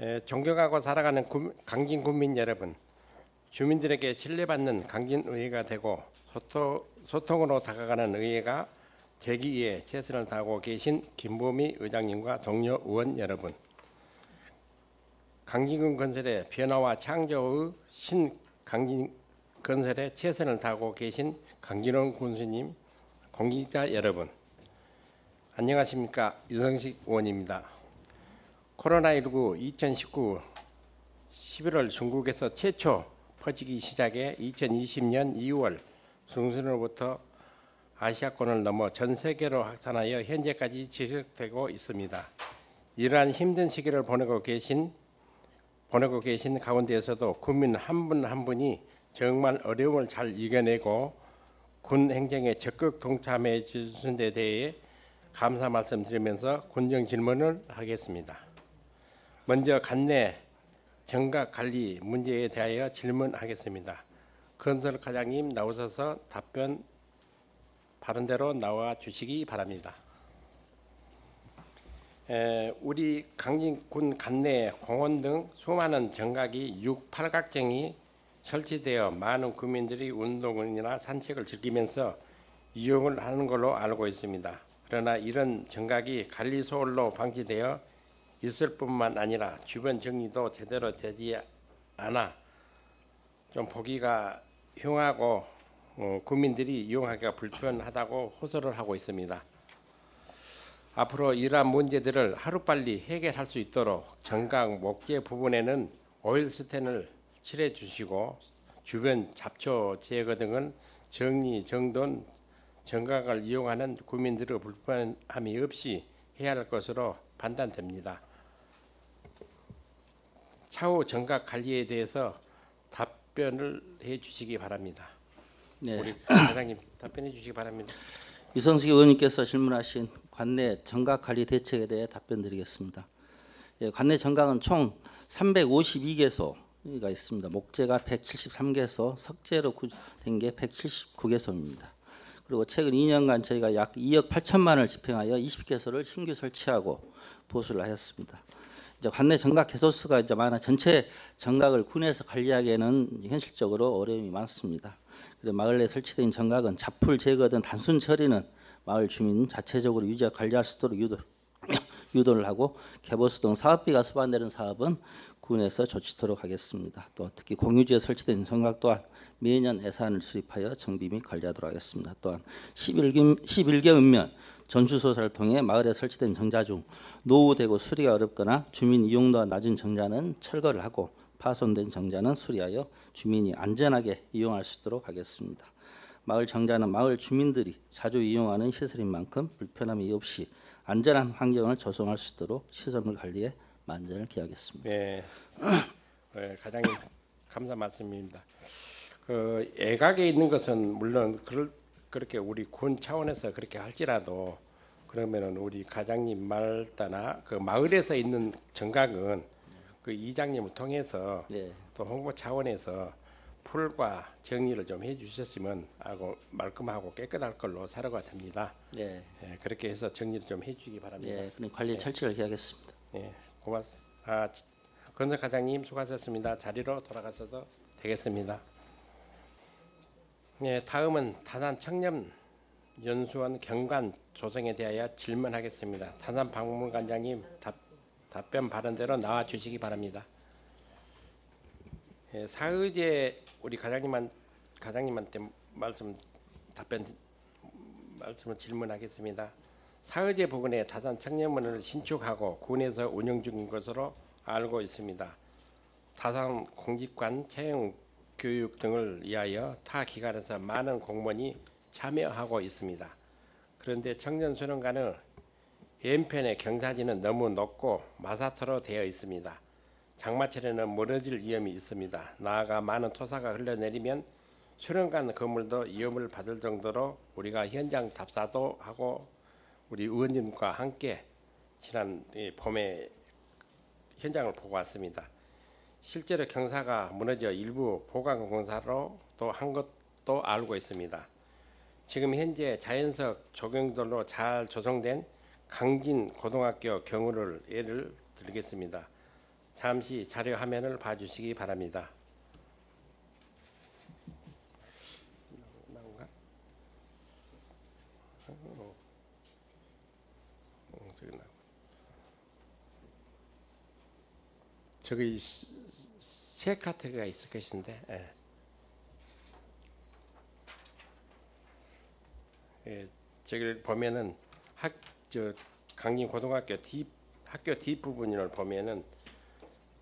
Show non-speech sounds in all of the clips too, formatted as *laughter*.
에, 존경하고 살아가는 구- 강진 국민 여러분, 주민들에게 신뢰받는 강진 의회가 되고 소통, 소통 으로 다가가는 의회가 되기 위해 최선을 다하고 계신 김보미 의장님과 동료 의원 여러분, 강진군 건설의 변화와 창조의 신 강진 건설에 최선을 다하고 계신 강진원 군수님, 공직자 여러분, 안녕하십니까 유성식 의원입니다. 코로나19 2019 11월 중국에서 최초 퍼지기 시작해 2020년 2월 중순으로부터 아시아권을 넘어 전 세계로 확산하여 현재까지 지속되고 있습니다. 이러한 힘든 시기를 보내고 계신 보내고 계신 가운데에서도 국민 한 분한 분이 정말 어려움을 잘 이겨내고 군 행정에 적극 동참해 주신 데 대해 감사 말씀드리면서 군정 질문을 하겠습니다. 먼저 간내 정각 관리 문제에 대하여 질문하겠습니다. 건설 과장님 나오셔서 답변 바른 대로 나와 주시기 바랍니다. 에, 우리 강진군 간내 공원 등 수많은 정각이 6, 8각정이 설치되어 많은 국민들이 운동이나 산책을 즐기면서 이용을 하는 걸로 알고 있습니다. 그러나 이런 정각이 관리 소홀로 방치되어 있을 뿐만 아니라 주변 정리도 제대로 되지 않아 좀 보기가 흉하고 어, 국민들이 이용하기가 불편하다고 호소를 하고 있습니다. 앞으로 이러한 문제들을 하루빨리 해결할 수 있도록 정각 목재 부분에는 오일 스텐을 칠해 주시고 주변 잡초 제거 등은 정리 정돈 정각을 이용하는 국민들의 불편함이 없이 해야 할 것으로 판단됩니다. 차후 정각 관리에 대해서 답변을 해 주시기 바랍니다. 네, 우리 *clears throat* 사장님 답변해 주시기 바랍니다. 유성식 의원님께서 질문하신 관내 정각 관리 대책에 대해 답변드리겠습니다. 예, 관내 정각은 총 352개소가 있습니다. 목재가 173개소, 석재로 된 게 179개소입니다. 그리고 최근 2년간 저희가 약 2억 8천만 원을 집행하여 20개소를 신규 설치하고 보수를 하였습니다. 이제 관내 정각 개소 수가 이제 많아 전체 정각을 군에서 관리하기에는 현실적으로 어려움이 많습니다. 그래서 마을 내 설치된 정각은 잡풀 제거 등 단순 처리는 마을 주민 자체적으로 유지 관리할 수 있도록 유도, *coughs* 유도를 하고 개보수 등 사업비가 수반되는 사업은 군에서 조치토록 하겠습니다. 또 특히 공유지에 설치된 정각 또한 매년 예산을 수립하여 정비 및 관리하도록 하겠습니다. 또한 11개, 11개 읍면 전주소사를 통해 마을에 설치된 정자 중 노후되고 수리가 어렵거나 주민 이용도가 낮은 정자는 철거를 하고 파손된 정자는 수리하여 주민이 안전하게 이용할 수 있도록 하겠습니다. 마을 정자는 마을 주민들이 자주 이용하는 시설인 만큼 불편함이 없이 안전한 환경을 조성할 수 있도록 시설물 관리에 만전을 기하겠습니다. 네, *clears throat* 네, 과장님 감사 말씀입니다. 그 애각에 있는 것은 물론 그럴, 그렇게 우리 군 차원에서 그렇게 할지라도 그러면은 우리 과장님 말 따나 그 마을에서 있는 정각은 그 이장님을 통해서 네, 또 홍보 차원에서 풀과 정리를 좀 해주셨으면 하고 말끔하고 깨끗할 걸로 사료가 됩니다. 네, 예, 그렇게 해서 정리를 좀 해주기 바랍니다. 네, 그럼 관리 철칙을 기하겠습니다. 예, 고맙습니다. 아, 건설 과장님 수고하셨습니다. 자리로 돌아가셔도 되겠습니다. 예, 다음은 다산 청년 연수원 경관 조성에 대하여 질문하겠습니다. 다산 박물관장님 답, 답변 바른 대로 나와 주시기 바랍니다. 예, 사의제 우리 과장님한 과장님한테 말씀 답변 말씀을 질문하겠습니다. 사의제 부근에 다산 청년원을 신축하고 군에서 운영 중인 것으로 알고 있습니다. 다산 공직관 채용 교육 등을 위하여 타 기관에서 많은 공무원이 참여하고 있습니다. 그런데 청년 수련관의 왼편의 경사지는 너무 높고 마사토로 되어 있습니다. 장마철에는 무너질 위험이 있습니다. 나아가 많은 토사가 흘러내리면 수련관 건물도 위험을 받을 정도로 우리가 현장 답사도 하고 우리 의원님과 함께 지난 이 봄에 현장을 보고 왔습니다. 실제로 경사가 무너져 일부 보강 공사로 또 한 것도 알고 있습니다. 지금 현재 자연석 조경들로 잘 조성된 강진 고등학교 경우를 예를 들겠습니다. 잠시 자료 화면을 봐주시기 바랍니다. 저기 카테고리가 있을 것인데. 예. 예, 저기를 보면은 학 저 강림 고등학교 뒷 학교 뒷 부분을 보면은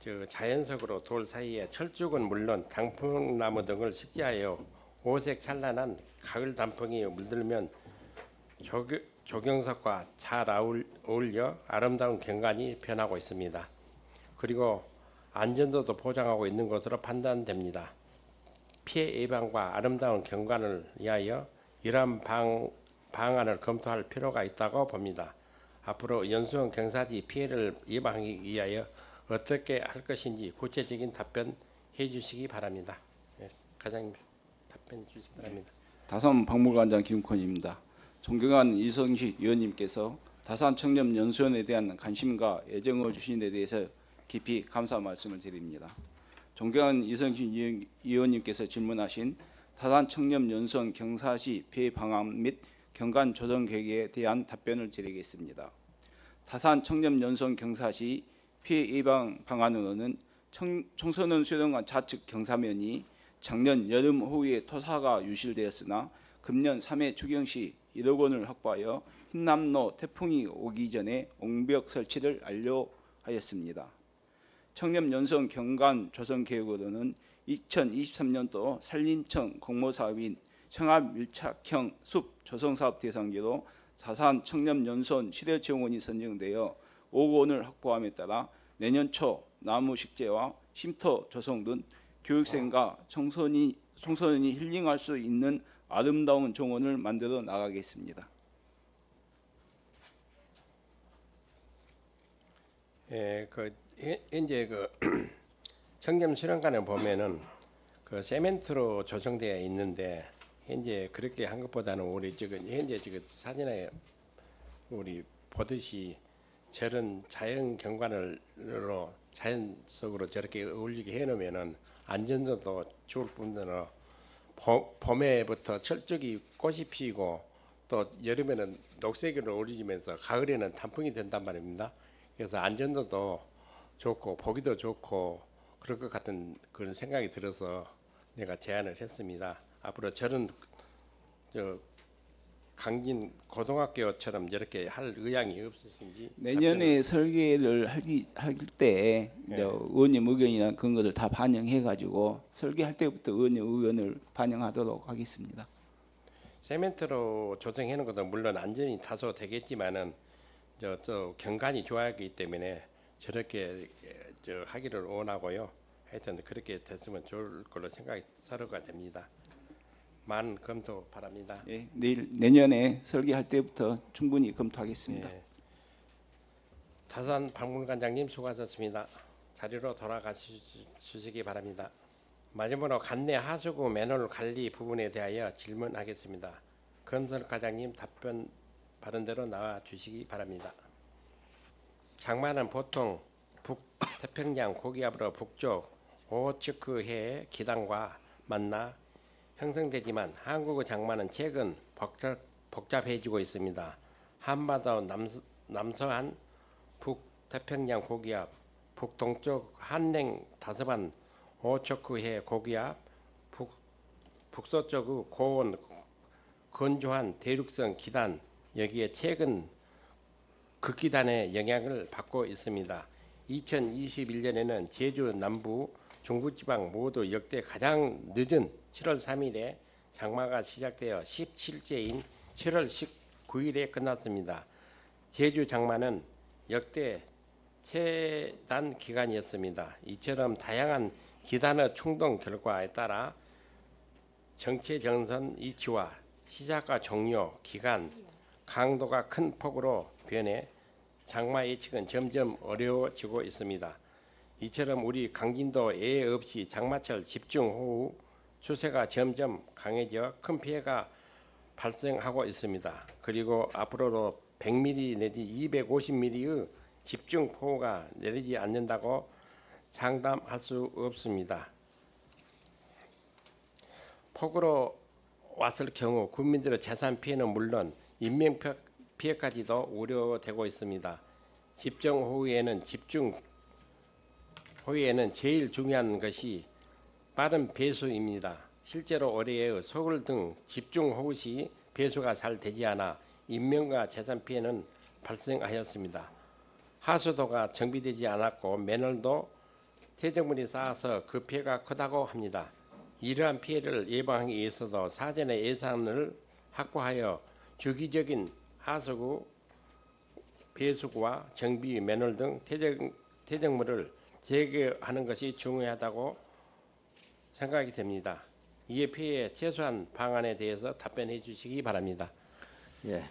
저 자연석으로 돌 사이에 철쭉은 물론 단풍나무 등을 식재하여 오색 찬란한 가을 단풍이 물들면 조경, 조경석과 잘 어울려 아름다운 경관이 변하고 있습니다. 그리고 안전도도 보장하고 있는 것으로 판단됩니다. 피해 예방과 아름다운 경관을 위하여 이러한 방, 방안을 검토할 필요가 있다고 봅니다. 앞으로 연수원 경사지 피해를 예방하기 위하여 어떻게 할 것인지 구체적인 답변 해주시기 바랍니다. 예, 과장님 답변 주시기 바랍니다. 다산 박물관장 김건입니다. 존경한 이성식 의원님께서 다산 청년 연수원에 대한 관심과 애정을 주신 데 대해서 깊이 감사 말씀을 드립니다. 이성식 의원- 의원님께서 질문하신 다산 청년 연수원 경사시 피해 방안 및 경관 조정 계획에 대한 답변을 드리겠습니다. 다산 청년 연수원 경사시 피해 예방 방안으로는 청, 청소년 수련관 좌측 경사면이 작년 여름 호우에 토사가 유실되었으나 금년 3회 추경 시 1억 원을 확보하여 흰남로 태풍이 오기 전에 옹벽 설치를 완료하였습니다. 청년 연성 경관 조성 계획으로는 2023년도 산림청 공모 사업인 청합 밀착형 숲 조성 사업 대상지로 자산 청년 연선 시대 지원원이 선정되어 5억 원을 확보함에 따라 내년 초 나무 식재와 쉼터 조성 등 교육생과 청소년이, 청소년이 힐링할 수 있는 아름다운 정원을 만들어 나가겠습니다. 예, 그 현- 현재 그 *clears throat* 청렴 수련관에 보면은 그 세멘트로 조성되어 있는데 현재 그렇게 한 것보다는 우리 지금 현재 지금 사진에 우리 보듯이 저런 자연 경관을로 자연 속으로 저렇게 어울리게 해놓으면은 안전도도 좋을 뿐더러 봄- 봄에부터 철쭉이 꽃이 피고 또 여름에는 녹색으로 어울리면서 가을에는 단풍이 된단 말입니다. 그래서 안전도도 좋고 보기도 좋고 그럴 것 같은 그런 생각이 들어서 내가 제안을 했습니다. 앞으로 저런 저 강진 고등학교처럼 이렇게 할 의향이 없으신지 내년에 설계를 하기 할때 네. 의원님 의견이나 그런 것을 다 반영해 가지고 설계할 때부터 의원님 의견을 반영하도록 하겠습니다. 세멘트로 조성해 놓은 것도 물론 안전이 다소 되겠지만은 저, 저 경관이 좋아하기 때문에 저렇게 에, 저 하기를 원하고요. 하여튼 그렇게 됐으면 좋을 걸로 생각이 서로가 됩니다. 많은 검토 바랍니다. 예, 내일 내년에 설계할 때부터 충분히 검토하겠습니다. 예. 다산 박물관장님 수고하셨습니다. 자리로 돌아가시기 바랍니다. 마지막으로 관내 하수구 매놀 관리 부분에 대하여 질문하겠습니다. 건설 과장님 답변 받은 대로 나와 주시기 바랍니다. 장마는 보통 북 태평양 *coughs* 고기압으로 북쪽 오츠크해 기단과 만나 형성되지만 한국의 장마는 최근 복잡, 복잡해지고 있습니다. 한반도 남서, 남서한 북태평양 고기압, 북동쪽 한랭 다서반 오초크해 고기압, 북, 북서쪽의 고온 건조한 대륙성 기단 여기에 최근 극기단의 영향을 받고 있습니다. 2021년에는 제주 남부 중부지방 모두 역대 가장 늦은 7월 3일에 장마가 시작되어 17제인 7월 19일에 끝났습니다. 제주 장마는 역대 최단 기간이었습니다. 이처럼 다양한 기단의 충동 결과에 따라 정체 전선 이치와 시작과 종료 기간 강도가 큰 폭으로 변해 장마 예측은 점점 어려워지고 있습니다. 이처럼 우리 강진도 예외 없이 장마철 집중호우 추세가 점점 강해져 큰 피해가 발생하고 있습니다. 그리고 앞으로도 100mm 내지 250mm의 집중폭우가 내리지 않는다고 장담할 수 없습니다. 폭우로 왔을 경우 국민들의 재산 피해는 물론 인명 피- 피해까지도 우려되고 있습니다. 집중 호우에는 집중 호우에는 제일 중요한 것이 빠른 배수입니다. 실제로 올해의 서울 등 집중 호우 시 배수가 잘 되지 않아 인명과 재산 피해는 발생하였습니다. 하수도가 정비되지 않았고 맨홀도 퇴적물이 쌓아서 그 피해가 크다고 합니다. 이러한 피해를 예방하기 위해서도 사전에 예산을 확보하여 주기적인 하수구 배수구와 정비 맨홀 등 퇴적, 퇴적물을 제거하는 것이 중요하다고 생각이 됩니다. 이에 피해 최소한 방안에 대해서 답변해 주시기 바랍니다. 예.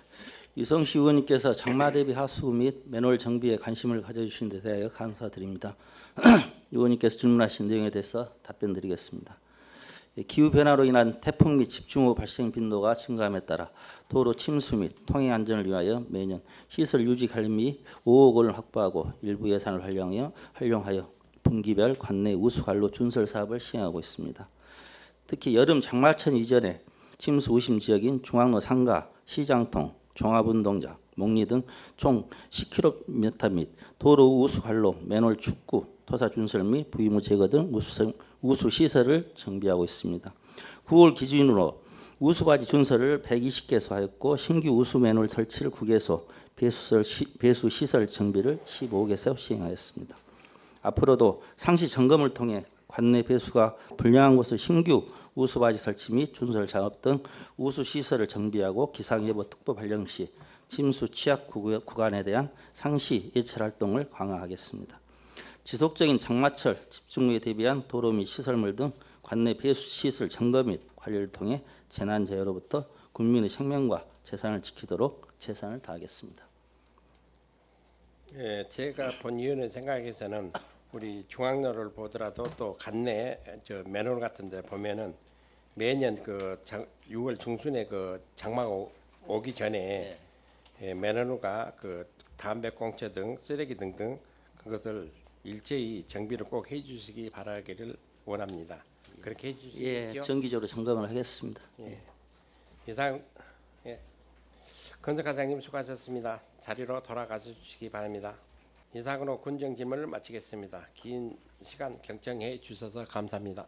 유성시 의원님께서 장마 대비 하수구 및 맨홀 정비에 관심을 가져주신 데 대하여 감사드립니다. *clears throat* 의원님께서 질문하신 내용에 대해서 답변드리겠습니다. 예, 기후 변화로 인한 태풍 및 집중호우 발생 빈도가 증가함에 따라 도로 침수 및 통행 안전을 위하여 매년 시설 유지 관리 및 5억 원을 확보하고 일부 예산을 활용하여 활용하여 분기별 관내 우수 관로 준설 사업을 시행하고 있습니다. 특히 여름 장마철 이전에 침수 우심 지역인 중앙로 상가, 시장통, 종합운동장, 목리 등 총 10km 및 도로 우수 관로, 맨홀 축구, 토사 준설 및 부유무 제거 등 우수, 우수 시설을 정비하고 있습니다. 9월 기준으로 우수바지 준설을 120개소 하였고 신규 우수 맨홀 설치를 9개소, 배수설 시, 배수 시설 정비를 15개소 시행하였습니다. 앞으로도 상시 점검을 통해 관내 배수가 불량한 곳의 신규 우수바지 설치 및 준설 작업 등 우수 시설을 정비하고 기상예보 특보 발령 시 침수 취약 구간에 대한 상시 예찰 활동을 강화하겠습니다. 지속적인 장마철 집중호에 대비한 도로 및 시설물 등 관내 배수 시설 점검 및 관리를 통해 재난 재해로부터 국민의 생명과 재산을 지키도록 최선을 다하겠습니다. 예, 제가 본 이유는 생각해서는 우리 중앙로를 보더라도 또 간내 저 맨홀 같은데 보면은 매년 그 장, 6월 중순에 그 장마가 오, 오기 전에 예, 맨홀과 그 담배 꽁초 등 쓰레기 등등 그것을 일제히 정비를 꼭 해주시기 바라기를 원합니다. 그렇게 예, 해주시죠. 정기적으로 점검을 하겠습니다. 이상 예. 건석 과장님 수고하셨습니다. 자리로 돌아가서 주시기 바랍니다. 이상으로 군정 질문을 마치겠습니다. 긴 시간 경청해 주셔서 감사합니다.